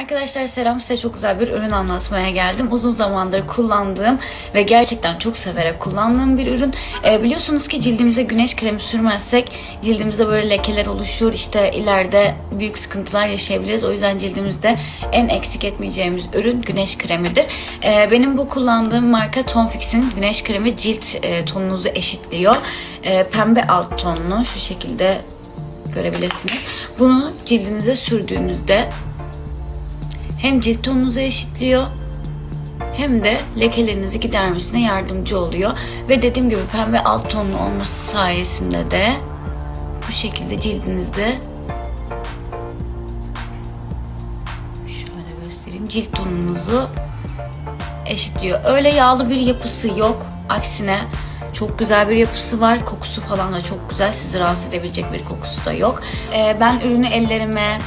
Arkadaşlar selam size çok güzel bir ürün anlatmaya geldim. Uzun zamandır kullandığım ve gerçekten çok severek kullandığım bir ürün. Ee, biliyorsunuz ki cildimize güneş kremi sürmezsek cildimizde böyle lekeler oluşur. İşte ileride büyük sıkıntılar yaşayabiliriz. O yüzden cildimizde en eksik etmeyeceğimiz ürün güneş kremidir. Ee, benim bu kullandığım marka Tonfix'in güneş kremi cilt e, tonunuzu eşitliyor. Ee, pembe alt tonlu şu şekilde görebilirsiniz. Bunu cildinize sürdüğünüzde hem cilt tonunuzu eşitliyor hem de lekelerinizi gidermesine yardımcı oluyor. Ve dediğim gibi pembe alt tonlu olması sayesinde de bu şekilde cildinizde şöyle göstereyim cilt tonunuzu eşitliyor. Öyle yağlı bir yapısı yok. Aksine çok güzel bir yapısı var. Kokusu falan da çok güzel. Sizi rahatsız edebilecek bir kokusu da yok. Ee, ben ürünü ellerime,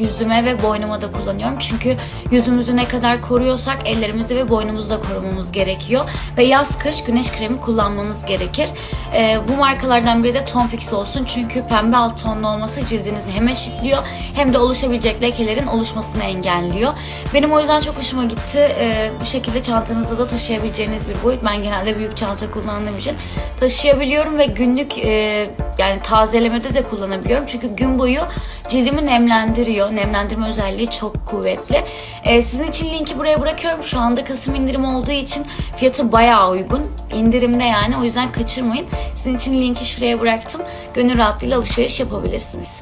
yüzüme ve boynuma da kullanıyorum. Çünkü yüzümüzü ne kadar koruyorsak ellerimizi ve boynumuzu da korumamız gerekiyor. Ve yaz kış güneş kremi kullanmanız gerekir. Ee, bu markalardan biri de Tonfix olsun. Çünkü pembe alt tonlu olması cildinizi hem eşitliyor hem de oluşabilecek lekelerin oluşmasını engelliyor. Benim o yüzden çok hoşuma gitti. Ee, bu şekilde çantanızda da taşıyabileceğiniz bir boyut. Ben genelde büyük çanta kullandığım için taşıyabiliyorum ve günlük e, yani tazelemede de kullanabiliyorum. Çünkü gün boyu cildimi nemlendiriyor. Nemlendirme özelliği çok kuvvetli. Ee, sizin için linki buraya bırakıyorum. Şu anda Kasım indirim olduğu için fiyatı bayağı uygun. İndirimde yani o yüzden kaçırmayın. Sizin için linki şuraya bıraktım. Gönül rahatlığıyla alışveriş yapabilirsiniz.